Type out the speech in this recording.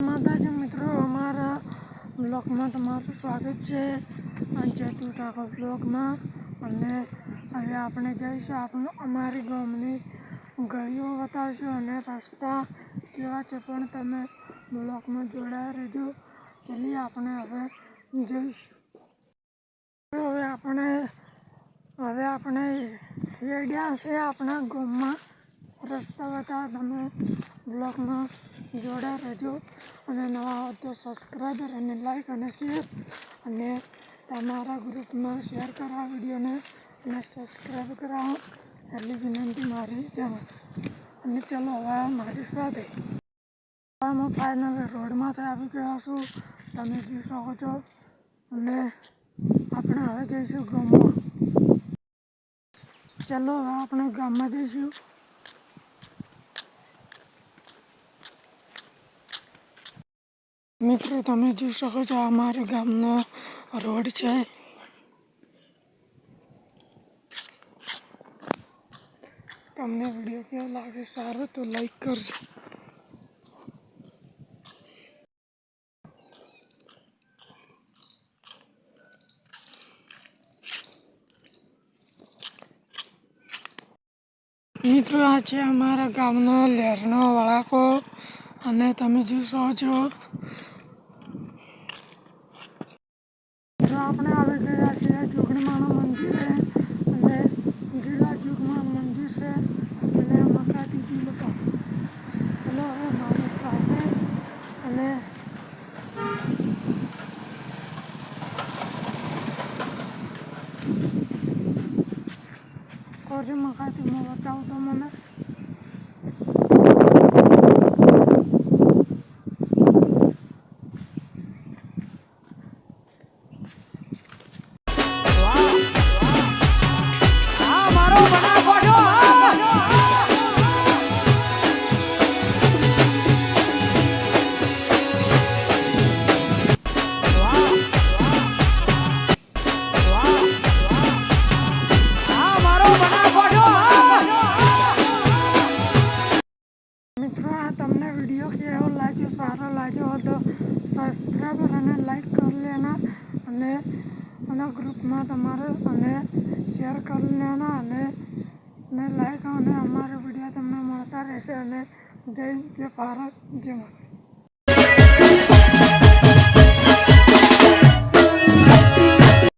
માતાજી મિત્રો અમારા બ્લોગમાં તમારું સ્વાગત છે. જેતુ ઠાકોર બ્લોગમાં અને હવે આપણે જઈશું આપણું અમારી ગામની ગળીઓ બતાવશું અને રસ્તા કેવા છે પણ તમે બ્લોકમાં જોડાયા રહેજો. ચાલી આપણે હવે જઈશું હવે આપણે હવે આપણે રેડ્યા છે આપણા ગામમાં. રસ્તા બતાવવા તમે બ્લોગમાં જોડા રહેજો અને નવા હો તો સબસ્ક્રાઈબર અને લાઈક અને શેર અને તમારા ગ્રુપમાં શેર કરા વિડીયોને અને સબસ્ક્રાઈબ કરાવો એટલી વિનંતી મારી જવા અને ચલો હવે મારી સાથે હું ફાઇનલ રોડમાંથી આવી ગયા છું. તમે જોઈ શકો છો. અને આપણે હવે જઈશું ગામમાં. ચલો હવે આપણે ગામમાં જઈશું. મિત્રો, તમે જોઈ શકો છો અમારા ગામનો રોડ છે. તમને વીડિયો કેવો લાગે? સારો તો લાઈક કરજો. મિત્રો, આ છે અમારા ગામનો લહેરનો વળાકો. અને તમે જોઈ શકો છો આપણે આવી ગયા છીએ મંદિર મંદિરે અને ગીલા જોગમાં મંદિર છે અને મકાતી દીધી લોકો. ચલો હવે મારી સાથે અને કોરી મકાતી હું બતાવું તો મિત્રો, આ તમને વીડિયો કેવો લાગ્યો? સારો લાગ્યો હોય તો સબસ્ક્રાઈબર અને લાઈક કરી લેના અને અને ગ્રુપમાં તમારે અને શેર કરી લેના અને અને લાઈક અને અમારા વીડિયો તમને મળતા રહેશે અને જય જય ભારત, જય માતા